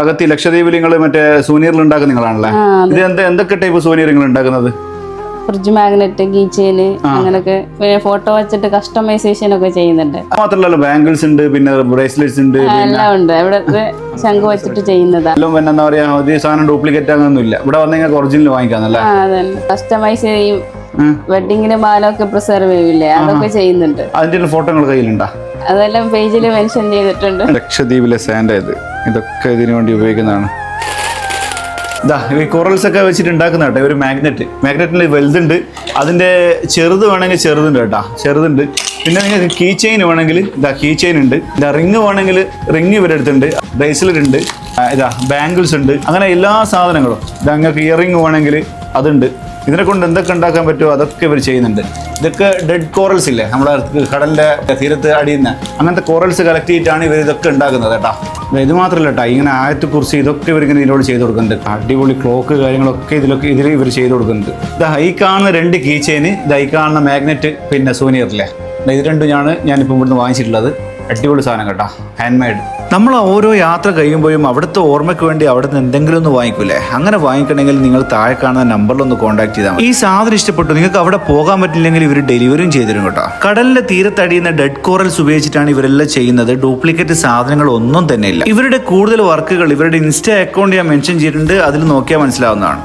അകത്തി ലക്ഷദ്വീപിൽ നിങ്ങൾ മറ്റേ സൂനിയറിൽ ഉണ്ടാക്കുന്ന നിങ്ങളാണല്ലേ ഇത് എന്താ എന്തൊക്കെ ടൈപ്പ് സൂനിയർ നിങ്ങൾ ഉണ്ടാക്കുന്നത് ഫ്രിഡ്ജ് മാഗ്നറ്റ് കീച്ചെയിന് അങ്ങനൊക്കെ പിന്നെ ഫോട്ടോ വെച്ചിട്ട് കസ്റ്റമൈസേഷൻ ഒക്കെ ചെയ്യുന്നുണ്ട്. മാത്രമല്ല ബാംഗിൾസ് ഉണ്ട് പിന്നെ ബ്രേസ്ലെറ്റ്സ് ഉണ്ട് എല്ലാം ഉണ്ട്. ഇവിടെ ശംഖ് വെച്ചിട്ട് ചെയ്യുന്നതാ. എല്ലാം പിന്നെ എന്താ പറയാ ഈ സാധനം ഡ്യൂപ്ലിക്കേറ്റ് ആകുന്നില്ല ഇവിടെ വന്നു കഴിഞ്ഞാൽ ഒറിജിനൽ വാങ്ങിക്കാന്നല്ലേ? കസ്റ്റമൈസ് ചെയ്യും. വെഡിങ്ങിന് മാലൊക്കെ പ്രിസർവ് ചെയ്യില്ലേ അതൊക്കെ ചെയ്യുന്നുണ്ട്. അതിന്റെ ഫോട്ടോ നിങ്ങൾ കയ്യിലുണ്ടാ? അതെല്ലാം പേജിൽ മെൻഷൻ ചെയ്തിട്ടുണ്ട്. ലക്ഷദ്വീപിലെ സാൻഡ് ഇത്. ഇതൊക്കെ ഇതിനു വേണ്ടി ഉപയോഗിക്കുന്നതാണ്. ഇതാ ഈ കൊറൽസ് ഒക്കെ വെച്ചിട്ട് ഉണ്ടാക്കുന്ന കേട്ടോ ഒരു മാഗ്നറ്റ് മാഗ്നറ്റിൽ വലുതുണ്ട്. അതിന്റെ ചെറുത് വേണമെങ്കിൽ ചെറുതുണ്ട് കേട്ടോ. ചെറുതുണ്ട്. പിന്നെ നിങ്ങൾക്ക് കീ ചെയിൻ വേണമെങ്കിൽ ഇതാ കീ ചെയിൻ ഉണ്ട്. ഇതാ റിങ് വേണമെങ്കിൽ റിങ് ഇവരുടെ അടുത്തുണ്ട്. ബ്രേസ്ലെറ്റ് ഉണ്ട്. ഇതാ ബാംഗിൾസ് ഉണ്ട്. അങ്ങനെ എല്ലാ സാധനങ്ങളും. ഇതാ നിങ്ങൾക്ക് ഇയറിങ് വേണമെങ്കിൽ അതുണ്ട്. ഇതിനെ കൊണ്ട് എന്തൊക്കെ ഉണ്ടാക്കാൻ പറ്റുമോ അതൊക്കെ ഇവർ ചെയ്യുന്നുണ്ട്. ഇതൊക്കെ ഡെഡ് കോറൽസ് ഇല്ലേ? നമ്മുടെ കടലിന്റെ തീരത്ത് അടിയുന്ന അങ്ങനത്തെ കോറൽസ് കളക്ട് ചെയ്തിട്ടാണ് ഇവർ ഇതൊക്കെ ഉണ്ടാക്കുന്നത് കേട്ടോ. ഇത് മാത്രമല്ല കേട്ടോ ഇങ്ങനെ ആയത്ത് കുറിച്ച് ഇതൊക്കെ ഇവർ ഇങ്ങനെ ഇതിനോട് ചെയ്ത് കൊടുക്കുന്നുണ്ട്. അടിപൊളി ക്ലോക്ക് കാര്യങ്ങളൊക്കെ ഇതിലൊക്കെ ഇതിൽ ഇവർ ചെയ്ത് കൊടുക്കുന്നുണ്ട്. ഇത് ഹൈ കാണുന്ന രണ്ട് കീ ചെയിന് ഇത് ഹൈ കാണുന്ന മാഗ്നറ്റ് പിന്നെ സൂനിയറിലെ ഇത് രണ്ടും ഞാൻ ഞാനിപ്പോൾ ഇവിടുന്ന് വാങ്ങിച്ചിട്ടുള്ളത്. അടിപൊളി സാധനം കേട്ടോ. ഹാൻഡ് മെയ്ഡ് നമ്മൾ ഓരോ യാത്ര കഴിയുമ്പോഴും അവിടുത്തെ ഓർമ്മയ്ക്ക് വേണ്ടി അവിടുന്ന് എന്തെങ്കിലും ഒന്ന് വാങ്ങിക്കൂലേ? അങ്ങനെ വാങ്ങിക്കണമെങ്കിൽ നിങ്ങൾ താഴെ കാണുന്ന നമ്പറിൽ ഒന്ന് കോൺടാക്ട് ചെയ്താൽ ഈ സാധനം ഇഷ്ടപ്പെട്ടു നിങ്ങൾക്ക് അവിടെ പോകാൻ പറ്റില്ലെങ്കിൽ ഇവർ ഡെലിവറിയും ചെയ്തിരും കേട്ടോ. കടലിന്റെ തീരത്തടിയുന്ന ഡെഡ് കോറൽസ് ഉപയോഗിച്ചിട്ടാണ് ഇവരെല്ലാം ചെയ്യുന്നത്. ഡ്യൂപ്ലിക്കേറ്റ് സാധനങ്ങൾ ഒന്നും തന്നെ ഇല്ല. ഇവരുടെ കൂടുതൽ വർക്കുകൾ ഇവരുടെ ഇൻസ്റ്റ അക്കൗണ്ട് ഞാൻ മെൻഷൻ ചെയ്തിട്ടുണ്ട്. അതിൽ നോക്കിയാൽ മനസ്സിലാവുന്നതാണ്.